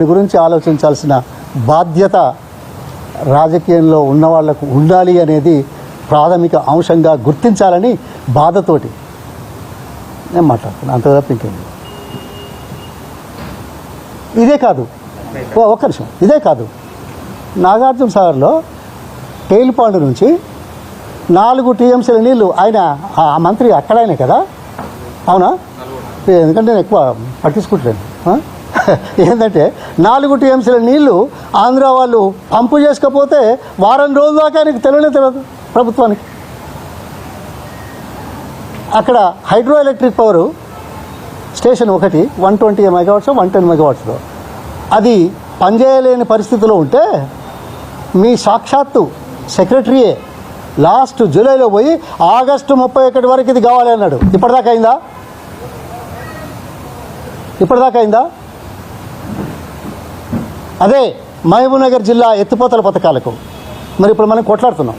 గురించి ఆలోచించాల్సిన బాధ్యత రాజకీయంలో ఉన్న వాళ్ళకు ఉండాలి అనేది ప్రాథమిక అంశంగా గుర్తించాలని బాధతోటి నేను మాట్లాడుతున్నాను అంత తప్ప ఇంకేం ఇదే కాదు. ఒక్క నిమిషం. ఇదే కాదు. నాగార్జున సాగర్లో టేలిపాండు నుంచి నాలుగు టీఎంసీల నీళ్ళు ఆయన ఆ మంత్రి అక్కడైనా కదా? అవునా? ఎందుకంటే నేను ఎక్కువ పట్టించుకుంటున్నాను ఏంటంటే నాలుగు టీఎంసీల నీళ్ళు ఆంధ్ర వాళ్ళు పంపు చేసుకపోతే వారం రోజుల దాకా నీకు తెలియనే తెలియదు ప్రభుత్వానికి. అక్కడ హైడ్రో ఎలక్ట్రిక్ పవర్ స్టేషన్ ఒకటి one twenty megawatts one ten మెగావాట్స్లో. అది పనిచేయలేని పరిస్థితిలో ఉంటే మీ సాక్షాత్తు సెక్రటరీయే లాస్ట్ జూలైలో పోయి ఆగస్టు ముప్పై ఒకటి వరకు ఇది కావాలి అన్నాడు. ఇప్పటిదాకా అయిందా? ఇప్పటిదాకా అయిందా? అదే మహబూబ్నగర్ జిల్లా ఎత్తిపోతల పథకాలకు. మరి ఇప్పుడు మనం కొట్లాడుతున్నాం.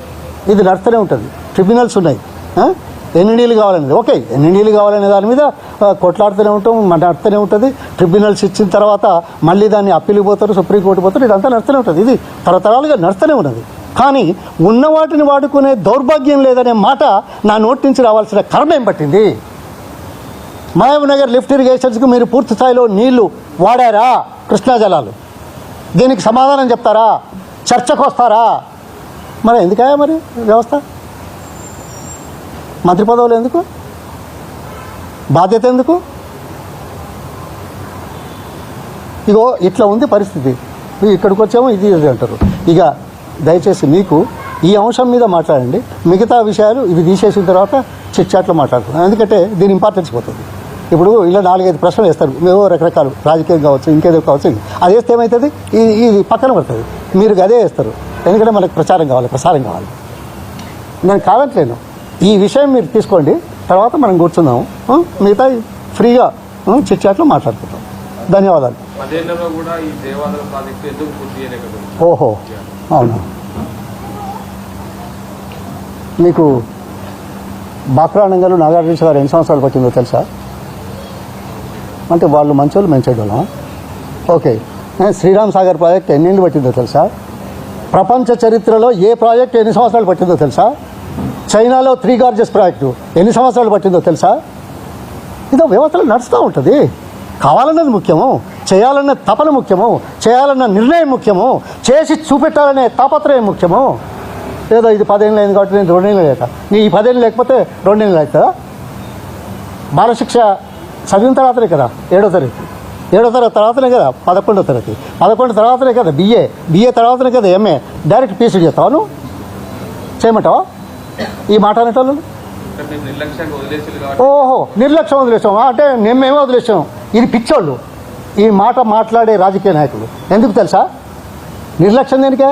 ఇది నడుస్తూనే ఉంటుంది. ట్రిబ్యునల్స్ ఉన్నాయి. ఆ? ఎన్ని నీళ్ళు కావాలనేది. ఓకే ఎన్ని నీళ్ళు కావాలనే దాని మీద కొట్లాడుతూనే ఉంటాం మన నడుస్తూనే ఉంటుంది. ట్రిబ్యునల్స్ ఇచ్చిన తర్వాత మళ్ళీ దాన్ని అప్పీలు పోతారు సుప్రీంకోర్టు పోతారు ఇదంతా నడుస్తూనే ఉంటుంది. ఇది తరతరాలుగా నడుస్తూనే ఉన్నది. కానీ ఉన్న వాటిని వాడుకునే దౌర్భాగ్యం లేదనే మాట నా నోటి నుంచి రావాల్సిన కర్మ ఏం పట్టింది? మహబూబ్నగర్ లిఫ్ట్ ఇరిగేషన్స్కి మీరు పూర్తి స్థాయిలో నీళ్ళు వాడారా కృష్ణా జలాలు? దీనికి సమాధానం చెప్తారా? చర్చకు వస్తారా? మరి ఎందుకయా మరి వ్యవస్థ? మంత్రి పదవులు ఎందుకు? బాధ్యత ఎందుకు? ఇగో ఇట్లా ఉంది పరిస్థితి. ఇక్కడికి వచ్చాము ఇది ఇది అంటారు. ఇక దయచేసి మీకు ఈ అంశం మీద మాట్లాడండి. మిగతా విషయాలు ఇవి తీసేసిన తర్వాత చిట్చాట్లో మాట్లాడుతున్నాం ఎందుకంటే దీని ఇంపార్టెన్స్ పోతుంది. ఇప్పుడు ఇలా నాలుగైదు ప్రశ్నలు వేస్తారు. మేము రకరకాలు రాజకీయం కావచ్చు ఇంకేదో కావచ్చు. అది వేస్తే ఏమవుతుంది ఇది ఇది పక్కన పడుతుంది. మీరు అదే వేస్తారు. ఎందుకంటే మనకు ప్రచారం కావాలి ప్రసారం కావాలి. నేను కాదంటలేను ఈ విషయం మీరు తీసుకోండి. తర్వాత మనం కూర్చుందాము ఆ? మిగతా ఫ్రీగా చిట్చాట్లో మాట్లాడుకుంటాం. ధన్యవాదాలు. ఓహో అవును? మీకు బాక్రానంగలు నాగార్జున గారు ఎన్ని సంవత్సరాలు పట్టిందో తెలుసా? అంటే వాళ్ళు మంచోళ్ళు మంచేటోళ్ళం ఓకే. శ్రీరామ్ సాగర్ ప్రాజెక్ట్ ఎన్నేళ్ళు పట్టిందో తెలుసా? ప్రపంచ చరిత్రలో ఏ ప్రాజెక్ట్ ఎన్ని సంవత్సరాలు పట్టిందో తెలుసా? చైనాలో త్రీ గార్జెస్ ప్రాజెక్టు ఎన్ని సంవత్సరాలు పట్టిందో తెలుసా? ఇదో వ్యవస్థలో నడుస్తూ ఉంటుంది. కావాలన్నది ముఖ్యము చేయాలన్న తపన ముఖ్యము చేయాలన్న నిర్ణయం ముఖ్యము చేసి చూపెట్టాలనే తాపత్రయం ముఖ్యము. ఏదో ఇది పదేళ్ళు అయింది కాబట్టి నేను రెండేళ్ళు లేక నీ ఈ పదేళ్ళు లేకపోతే రెండేళ్ళు అవుతుందా? బాలశిక్ష చదివిన తర్వాతనే కదా ఏడో తరగతి. ఏడో తరగతి తర్వాతనే కదా పదకొండో తరగతి. పదకొండు తర్వాతనే కదా బిఏ బిఏ తర్వాతనే కదా ఎంఏ డైరెక్ట్ పీసీ చేస్తావు నువ్వు? చేయమంటావా? ఈ మాట అనేటోళ్ళు? ఓహో నిర్లక్ష్యం వదిలేసాం. అంటే నేను మేమే వదిలేసాం. ఇది పిచ్చోళ్ళు. ఈ మాట మాట్లాడే రాజకీయ నాయకులు. ఎందుకు తెలుసా? నిర్లక్ష్యం దేనికే?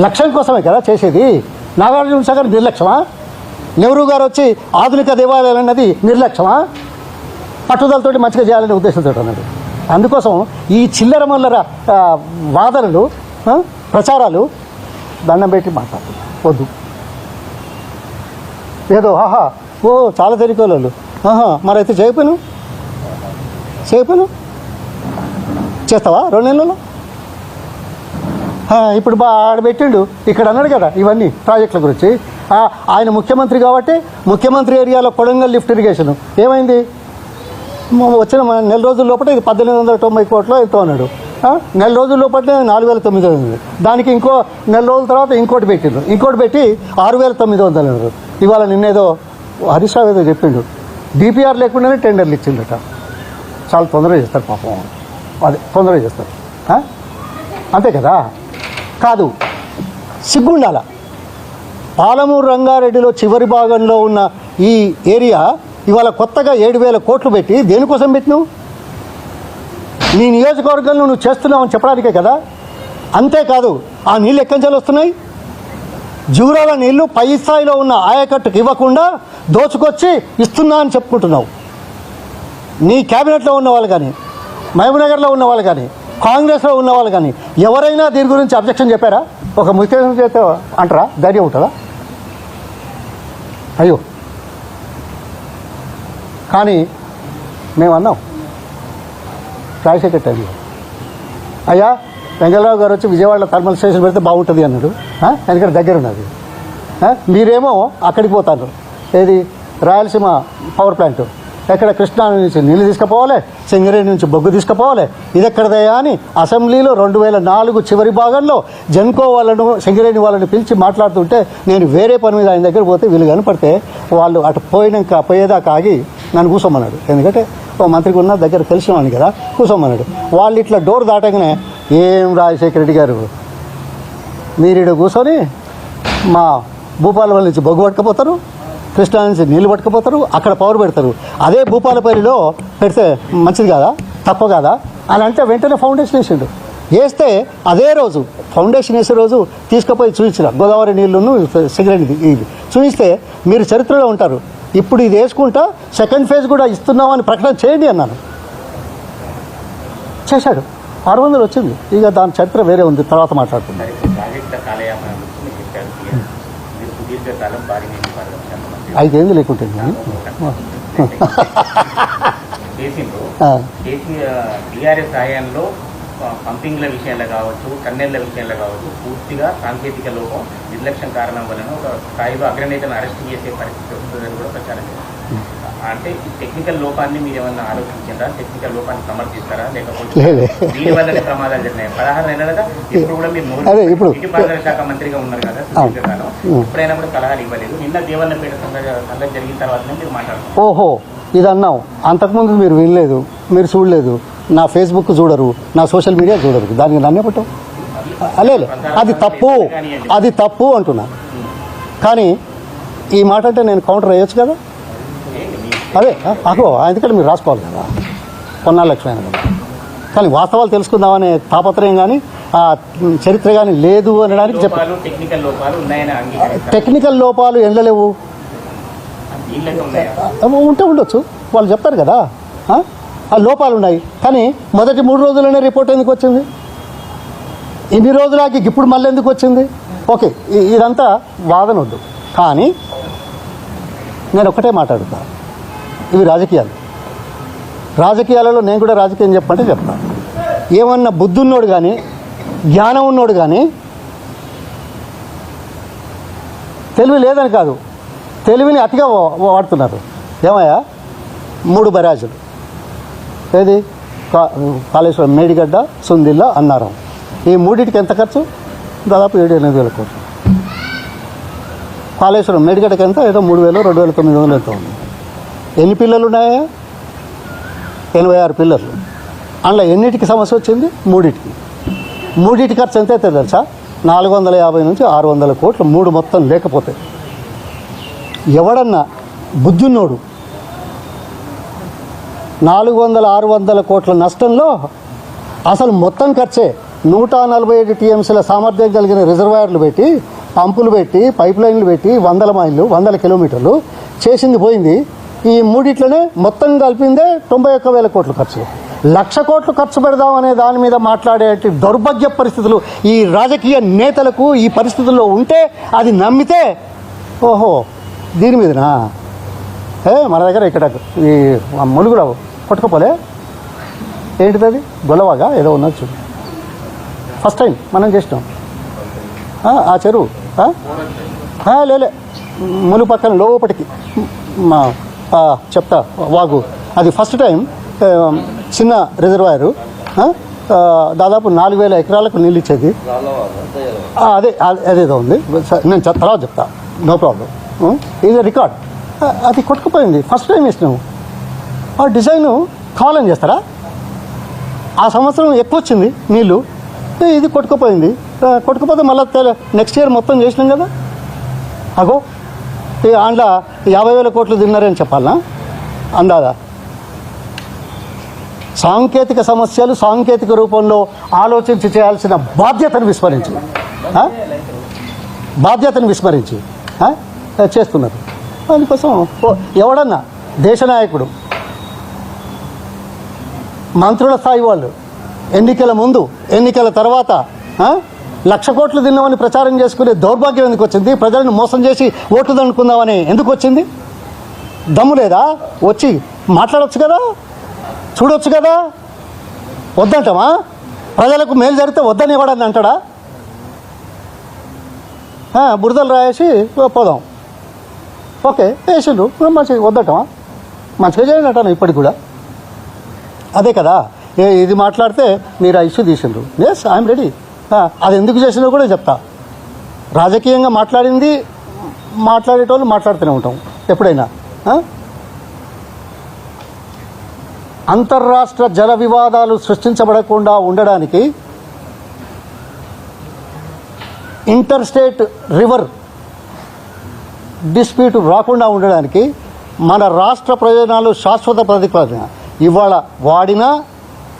లక్ష్యం కోసమే కదా చేసేది. నాగార్జున సాగర్ నిర్లక్ష్యమా? నెహ్రూ గారు వచ్చి ఆధునిక దేవాలయాలు అన్నది నిర్లక్ష్యమా? పట్టుదలతోటి మంచిగా చేయాలనే ఉద్దేశంతో అన్నాడు. అందుకోసం ఈ చిల్లర మల్లర వాదనలు ప్రచారాలు దండం పెట్టి మాట్లాడుతుంది వద్దు. ఏదో ఆహా ఓ చాలా తెలియకోళ్ళు ఆహా మరైతే చేయపోను చేయపోను చేస్తావా? రెండు నెలల్లో? ఇప్పుడు బా ఆడ పెట్టిండు. ఇక్కడ అన్నాడు కదా ఇవన్నీ ప్రాజెక్టుల గురించి. ఆయన ముఖ్యమంత్రి కాబట్టి ముఖ్యమంత్రి ఏరియాలో కొడంగల్ లిఫ్ట్ ఇరిగేషన్. ఏమైంది? వచ్చిన నెల రోజుల లోపల ఇది పద్దెనిమిది వందల తొంభై కోట్లు ఎంతో అన్నాడు. నెల రోజుల లోపలనే నాలుగు వేల తొమ్మిది వందలు దానికి ఇంకో నెల రోజుల తర్వాత ఇంకోటి పెట్టిండ్రు. ఇంకోటి పెట్టి ఆరు వేల తొమ్మిది వందలు అన్నారు. ఇవాళ నిన్నేదో హరీష్ రావు ఏదో చెప్పిండు. డిపిఆర్ లేకుండానే టెండర్లు ఇచ్చిండట చాలా తొందరగా చేస్తారు పాపం. అదే తొందరగా చేస్తారు. అంతే కదా? కాదు. సిగ్గుండాల. పాలమూరు రంగారెడ్డిలో చివరి భాగంలో ఉన్న ఈ ఏరియా ఇవాళ కొత్తగా ఏడు వేల కోట్లు పెట్టి దేనికోసం పెట్టినావు? నీ నియోజకవర్గంలో నువ్వు చేస్తున్నావు అని చెప్పడానికే కదా? అంతేకాదు ఆ నీళ్ళు ఎక్కడి నుంచి వస్తున్నాయి? జూరాల నీళ్ళు పై స్థాయిలో ఉన్న ఆయకట్టుకు ఇవ్వకుండా దోచుకొచ్చి ఇస్తున్నా అని చెప్పుకుంటున్నావు. నీ క్యాబినెట్లో ఉన్న వాళ్ళు కానీ మహబూబ్నగర్లో ఉన్న వాళ్ళు కానీ కాంగ్రెస్లో ఉన్న వాళ్ళు కానీ ఎవరైనా దీని గురించి అబ్జెక్షన్ చెప్పారా? ఒక ముఖ్యమంత్రి చేస్తే అంటారా? ధైర్యం ఉంటుందా? అయ్యో! కానీ మేము అన్నాం రాజశేఖర్ టైంలో అయ్యా వెంకటరావు గారు వచ్చి విజయవాడలో థర్మల్ స్టేషన్ పెడితే బాగుంటుంది అన్నాడు. ఎందుకంటే దగ్గర ఉన్నది. మీరేమో అక్కడికి పోతారు. ఏది? రాయలసీమ పవర్ ప్లాంట్ ఎక్కడ కృష్ణా నుంచి నీళ్ళు తీసుకుపోవాలి సింగరేణి నుంచి బొగ్గు తీసుకుపోవాలి. ఇది ఎక్కడదయ్యా అని అసెంబ్లీలో రెండు వేల నాలుగు చివరి భాగంలో జన్కో వాళ్ళను సింగరేణి వాళ్ళని పిలిచి మాట్లాడుతుంటే నేను వేరే పని మీద ఆయన దగ్గర పోతే వీళ్ళు కనపడితే వాళ్ళు అటు పోయినాక పోయేదాకా ఆగి నన్ను కూర్చోమన్నాడు ఎందుకంటే ఓ మంత్రికి ఉన్న దగ్గర తెలిసినవాడిని కదా కూర్చోమన్నాడు వాళ్ళు ఇట్లా డోర్ దాటగానే ఏం రాజశేఖర రెడ్డి గారు మీరు ఇక్కడ కూర్చొని మా భూపాలపల్లి నుంచి బొగ్గు పట్టుకపోతారు కృష్ణా నుంచి నీళ్ళు పట్టుకపోతారు అక్కడ పవర్ పెడతారు. అదే భూపాలపల్లిలో పెడితే మంచిది కాదా తక్కువ కాదా? అని అంటే వెంటనే ఫౌండేషన్ వేసిండు. వేస్తే అదే రోజు ఫౌండేషన్ వేసే రోజు తీసుకుపోయి చూపించిన గోదావరి నీళ్ళను సిగరెట్ ఇది చూపిస్తే మీరు చరిత్రలో ఉంటారు. ఇప్పుడు ఇది వేసుకుంటా సెకండ్ ఫేజ్ కూడా ఇస్తున్నామని ప్రకటన చేయండి అన్నాను. చేశాడు. ఆరు వందలు వచ్చింది. ఇక దాని చరిత్ర వేరే ఉంది తర్వాత మంత్రి ఐదేళ్ళు. కేసీఆర్ టీఆర్ఎస్ హయాంలో పంపింగ్ల విషయంలో కావచ్చు కన్నెళ్ళ విషయంలో కావచ్చు పూర్తిగా సాంకేతిక లోపం నిర్లక్ష్యం కారణం వలన ఒక స్థాయిలో అగ్రనేతను అరెస్ట్ చేసే పరిస్థితి వస్తుందని కూడా ప్రచారం అంటే ఈ టెక్నికల్ లోపాన్ని మీరు ఏమన్నా ఆలోచించారా టెక్నికల్ లోపాన్ని సమర్థిస్తారా లేకపోతే. దీని వల్లనే ప్రమాదాలు జరిగినాయి పదహారు నెలలుగా ఇప్పుడు కూడా మీరు. నీటిపారుదల శాఖ మంత్రిగా ఉన్నారు కదా. సుదీర్ఘకాలం ఉం. ఎప్పుడైనా కూడా సలహాలు ఇవ్వలేదు నిన్న దేవన్నపేట సంగతి జరిగిన తర్వాతనే మీరు మాట్లాడుతున్నారు ఓహో ఇది అన్నాం అంతకుముందు మీరు వినలేదు మీరు చూడలేదు నా ఫేస్బుక్ చూడరు నా సోషల్ మీడియా చూడరు. దానికి నన్నే పట్టం. అలేలే అది తప్పు అది తప్పు అంటున్నా. కానీ ఈ మాట అంటే నేను కౌంటర్ వేయొచ్చు కదా? అదే అగో ఎందుకంటే మీరు రాసుకోవాలి కదా? కొన్నాళ్ళు లక్ష్యమైన కదా కానీ వాస్తవాలు తెలుసుకుందామనే తాపత్రయం కానీ ఆ చరిత్ర కానీ లేదు అనడానికి చెప్ప టెక్నికల్ లోపాలు ఎండలేవు ఉంటే ఉండొచ్చు. వాళ్ళు చెప్తారు కదా. ఆ? లోపాలు ఉన్నాయి కానీ మొదటి మూడు రోజుల్లోనే రిపోర్ట్ ఎందుకు వచ్చింది? ఇన్ని రోజులకి ఇప్పుడు మళ్ళీ ఎందుకు వచ్చింది? ఓకే ఇదంతా వాదన వద్దు కానీ నేను ఒకటే మాట్లాడుతా. ఇవి రాజకీయాలు. రాజకీయాలలో నేను కూడా రాజకీయం చెప్పంటే చెప్తాను ఏమన్నా బుద్ధి ఉన్నోడు కానీ జ్ఞానం ఉన్నోడు కానీ తెలివి లేదని కాదు. తెలివిని అతిగా వా- వాడుతున్నారు. ఏమయ్యా? మూడు బరాజులు. ఏది? కా- కాళేశ్వరం మేడిగడ్డ సుందిల్ల అన్నారం. ఈ మూడింటికి ఎంత ఖర్చు? దాదాపు ఏడు ఎనిమిది వేల కోట్లు. కాళేశ్వరం మేడిగడ్డకి ఎంత? ఏదో మూడు వేలు రెండు వేల తొమ్మిది వందలు ఎంత ఉంది. ఎన్ని పిల్లలు ఉన్నాయా? ఎనభై ఆరు పిల్లలు. అందులో ఎన్నిటికి సమస్య వచ్చింది? మూడింటికి. మూడింటి ఖర్చు ఎంత అవుతుంది తెలుసా? నాలుగు వందల యాభై నుంచి ఆరు వందల కోట్లు మూడు మొత్తం లేకపోతే. ఎవడన్నా బుద్ధున్నోడు నాలుగు వందల ఆరు వందల కోట్ల నష్టంలో అసలు మొత్తం ఖర్చే నూట నలభై ఏడు టీఎంసీల సామర్థ్యం కలిగిన రిజర్వాయర్లు పెట్టి పంపులు పెట్టి పైప్ లైన్లు పెట్టి వందల మైళ్ళు వందల కిలోమీటర్లు చేసింది పోయింది. ఈ మూడిట్లనే మొత్తం కలిపిందే తొంభై ఒక్క వేల కోట్ల ఖర్చు. లక్ష కోట్లు ఖర్చు పెడదాం అనే దాని మీద మాట్లాడే దౌర్భాగ్య పరిస్థితులు ఈ రాజకీయ నేతలకు ఈ పరిస్థితుల్లో ఉంటే అది నమ్మితే ఓహో దీని మీదనా? ఏ మన దగ్గర ఇక్కడ ఈ ములుగులో పట్టుకోపోలే. ఏంటిది అది? గొలవాగా ఏదో ఉన్నది చూడు. ఫస్ట్ టైం మనం చేసినాం. ఆ, చెరువు లేలే ములుగు పక్కన లోపటికి. మా చెప్తా వాగు. అది ఫస్ట్ టైం చిన్న రిజర్వాయరు దాదాపు నాలుగు వేల ఎకరాలకు నీళ్ళు ఇచ్చేది. అదే అదే- అదేదో ఉంది. నేను తర్వాత చెప్తా. నో ప్రాబ్లం ఇది రికార్డ్. అది కొట్టుకుపోయింది. ఫస్ట్ టైం వేసినాము ఆ డిజైను కావాలని చేస్తారా? ఆ సంవత్సరం ఎక్కువ వచ్చింది నీళ్ళు ఇది కొట్టుకుపోయింది. కొట్టుకుపోతే మళ్ళీ నెక్స్ట్ ఇయర్ మొత్తం చేసినాం కదా? అగో ఈ యాభై వేల కోట్లు తిన్నారని చెప్పాలనా? అందాదా? సాంకేతిక సమస్యలు సాంకేతిక రూపంలో ఆలోచించి చేయాల్సిన బాధ్యతను విస్మరించి. బాధ్యతను విస్మరించి. చేస్తున్నారు. అందుకోసం ఎవడన్నా దేశ నాయకుడు మంత్రుల స్థాయి వాళ్ళు ఎన్నికల ముందు ఎన్నికల తర్వాత లక్ష కోట్లు తిన్నామని ప్రచారం చేసుకునే దౌర్భాగ్యం ఎందుకు వచ్చింది? ప్రజలను మోసం చేసి ఓట్లు దండుకుందామని ఎందుకు వచ్చింది? దమ్ము లేదా? వచ్చి మాట్లాడవచ్చు కదా? చూడొచ్చు కదా? వద్దంటామా ప్రజలకు మేలు జరిగితే వద్దని ఇవ్వడని అంటాడా బురదలు రాయేసి పోదాం. ఓకే వేసిండు మంచిగా వద్దటమా? మంచిగా చేయండి అంటాను ఇప్పటికి కూడా? అదే కదా ఏ ఇది మాట్లాడితే మీరు ఆ ఇష్యూ తీసిండ్రు. ఎస్ ఐఎమ్ రెడీ అది ఎందుకు చేసినా కూడా చెప్తా. రాజకీయంగా మాట్లాడింది మాట్లాడేటోళ్ళు మాట్లాడుతూనే ఉంటాం ఎప్పుడైనా. అంతర్రాష్ట్ర జల వివాదాలు సృష్టించబడకుండా ఉండడానికి ఇంటర్ స్టేట్ రివర్ డిస్ప్యూట్ రాకుండా ఉండడానికి మన రాష్ట్ర ప్రయోజనాలు శాశ్వత ప్రతిపాదన. ఇవాళ వాడినా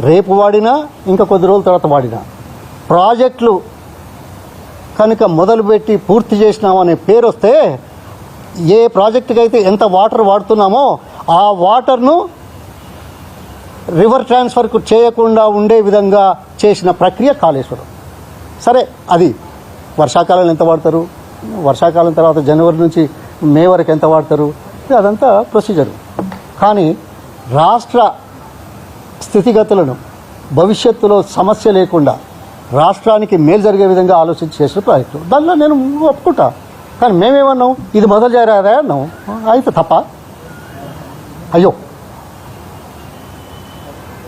రేపు వాడినా ఇంకా కొద్ది రోజుల తర్వాత వాడినా. ప్రాజెక్టులు కనుక మొదలుపెట్టి పూర్తి చేసినామనే పేరు వస్తే ఏ ప్రాజెక్టుకి అయితే ఎంత వాటర్ వాడుతున్నామో ఆ వాటర్ను రివర్ ట్రాన్స్ఫర్కు చేయకుండా ఉండే విధంగా చేసిన ప్రక్రియ కాళేశ్వరం. సరే అది వర్షాకాలం ఎంత వాడతారు? వర్షాకాలం తర్వాత జనవరి నుంచి మే వరకు ఎంత వాడతారు? ఇది అదంతా ప్రొసీజర్. కానీ రాష్ట్ర స్థితిగతులను భవిష్యత్తులో సమస్య లేకుండా రాష్ట్రానికి మేలు జరిగే విధంగా ఆలోచించి చేసిన ప్రాజెక్టు దానిలో నేను ఒప్పుకుంటా. కానీ మేమేమన్నాం? ఇది మొదలు చేయరాదా అన్నాం. అయితే తప్ప. అయ్యో.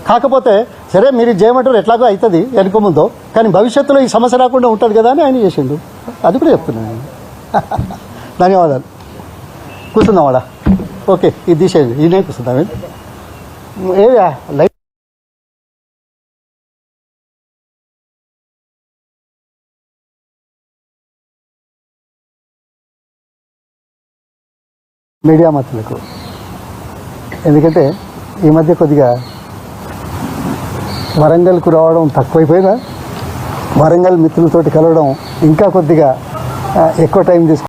కాకపోతే సరే మీరు చేయమంటారు ఎట్లాగో అవుతుంది వెనుక ముందో. కానీ భవిష్యత్తులో ఈ సమస్య రాకుండా ఉంటుంది కదా అని ఆయన చేసిండు. అది కూడా చెప్తున్నాను నేను. ధన్యవాదాలు. కూర్చుందామాడా ఓకే ఇది తీసేయండి. ఈ నేను కూర్చుందాం ఏ లైట్ మీడియా మతులకు ఎందుకంటే ఈ మధ్య కొద్దిగా వరంగల్కు రావడం తక్కువైపోయినా వరంగల్ మిత్రులతోటి కలవడం ఇంకా కొద్దిగా ఎక్కువ టైం తీసుకు